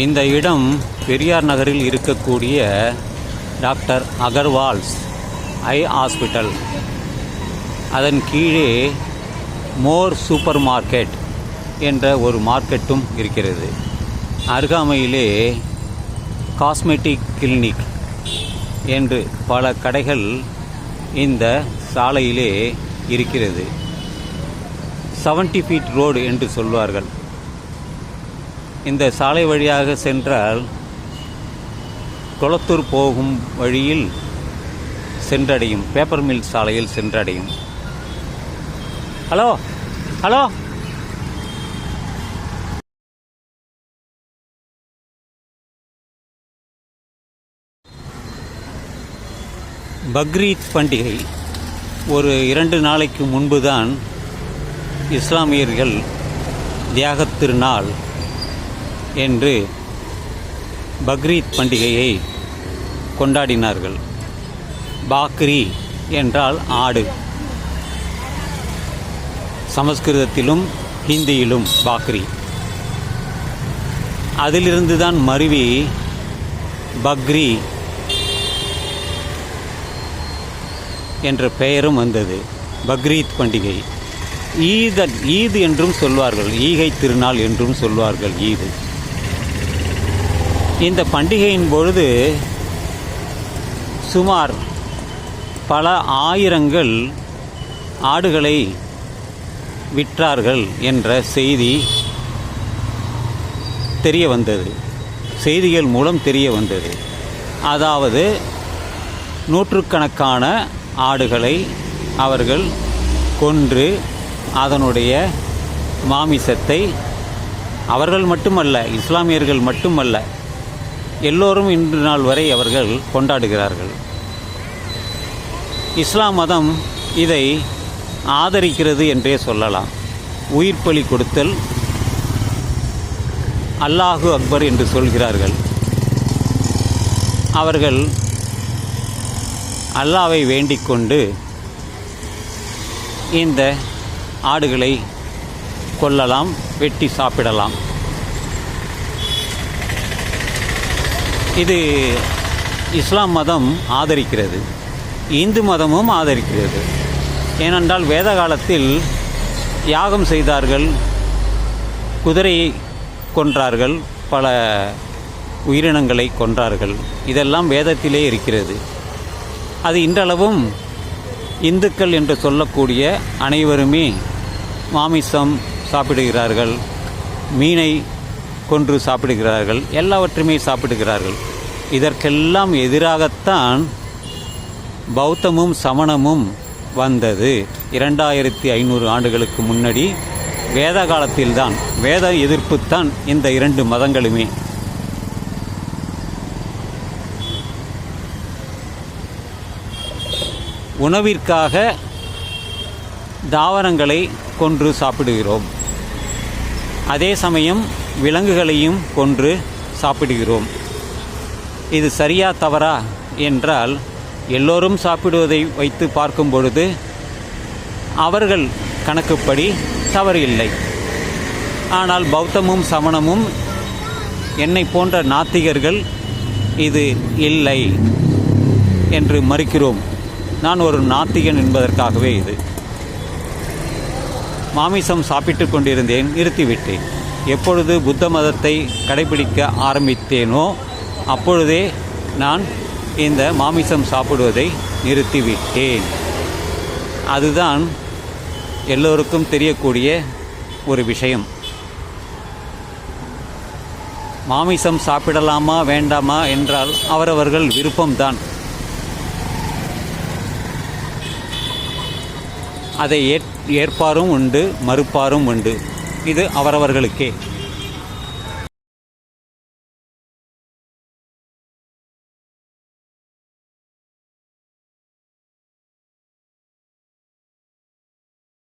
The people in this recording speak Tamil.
இந்த இடம் பெரியார் நகரில் இருக்கக்கூடிய டாக்டர் அகர்வால்ஸ் ஐ ஹாஸ்பிட்டல். அதன் கீழே மோர் சூப்பர் மார்க்கெட் என்ற ஒரு மார்க்கெட்டும் இருக்கிறது. அருகாமையிலே காஸ்மெட்டிக் கிளினிக் என்று பல கடைகள் இந்த சாலையிலே இருக்கிறது. 70 ஃபீட் ரோடு என்று சொல்வார்கள். இந்த சாலை வழியாக சென்றால் கொளத்தூர் போகும் வழியில் சென்றடையும். பேப்பர் மில் சாலையில் சென்றடையும். ஹலோ ஹலோ பக்ரீத் பண்டிகை ஒரு இரண்டு நாளைக்கு முன்புதான் இஸ்லாமியர்கள் தியாகத் திருநாள் என்று பக்ரீத் பண்டிகையை கொண்டாடினார்கள். பாக்ரி என்றால் ஆடு. சமஸ்கிருதத்திலும் ஹிந்தியிலும் பாக்ரி. அதிலிருந்து தான் மருவி பக்ரி என்ற பெயரும் வந்தது. பக்ரீத் பண்டிகை. ஈத ஈது என்றும் சொல்வார்கள் ஈகை திருநாள் என்றும் சொல்வார்கள் ஈது. இந்த பண்டிகையின் பொழுது சுமார் பல ஆயிரங்கள் ஆடுகளை விற்றார்கள் என்ற செய்தி தெரிய வந்தது. செய்திகள் மூலம் தெரிய வந்தது. அதாவது நூற்றுக்கணக்கான ஆடுகளை அவர்கள் கொன்று அதனுடைய மாமிசத்தை அவர்கள் மட்டுமல்ல இஸ்லாமியர்கள் மட்டுமல்ல எல்லோரும் இன்று நாள் வரை அவர்கள் கொண்டாடுகிறார்கள். இஸ்லாம் மதம் இதை ஆதரிக்கிறது என்றே சொல்லலாம். உயிர் பலி கொடுத்தல் அல்லாஹு அக்பர் என்று சொல்கிறார்கள். அவர்கள் அல்லாவை வேண்டிக் கொண்டு இந்த ஆடுகளை கொல்லலாம் வெட்டி சாப்பிடலாம். இது இஸ்லாம் மதம் ஆதரிக்கிறது. இந்து மதமும் ஆதரிக்கிறது. ஏனென்றால் வேத காலத்தில் யாகம் செய்தார்கள் குதிரையை கொன்றார்கள் பல உயிரினங்களை கொன்றார்கள். இதெல்லாம் வேதத்திலே இருக்கிறது. அது இன்றளவும் இந்துக்கள் என்று சொல்லக்கூடிய அனைவருமே மாமிசம் சாப்பிடுகிறார்கள் மீனை கொன்று சாப்பிடுகிறார்கள் எல்லாவற்றையுமே சாப்பிடுகிறார்கள். இதற்கெல்லாம் எதிராகத்தான் பௌத்தமும் சமணமும் வந்தது. இரண்டாயிரத்தி ஐநூறு ஆண்டுகளுக்கு முன்னாடி வேத காலத்தில்தான் வேத எதிர்ப்புத்தான் இந்த இரண்டு மதங்களுமே. உணவிற்காக தாவரங்களை கொன்று சாப்பிடுகிறோம். அதே சமயம் விலங்குகளையும் கொன்று சாப்பிடுகிறோம். இது சரியா தவறா? என்றால் எல்லோரும் சாப்பிடுவதை வைத்து பார்க்கும் பொழுது அவர்கள் கணக்குப்படி தவறு இல்லை ஆனால் பௌத்தமும் சமணமும் என்னை போன்ற நாத்திகர்கள் இது இல்லை என்று மறுக்கிறோம். நான் ஒரு நாத்திகன் என்பதற்காகவே இது. மாமிசம் சாப்பிட்டு கொண்டிருந்தேன் நிறுத்திவிட்டேன். எப்பொழுது புத்த மதத்தை கடைபிடிக்க ஆரம்பித்தேனோ அப்பொழுதே நான் இந்த மாமிசம் சாப்பிடுவதை நிறுத்திவிட்டேன். அதுதான் எல்லோருக்கும் தெரியக்கூடிய ஒரு விஷயம். மாமிசம் சாப்பிடலாமா வேண்டாமா என்றால் அவரவர்கள் விருப்பம்தான். அதை ஏற் ஏற்பாரும் உண்டு மறுப்பாரும் உண்டு. இது அவரவர்களுக்கே.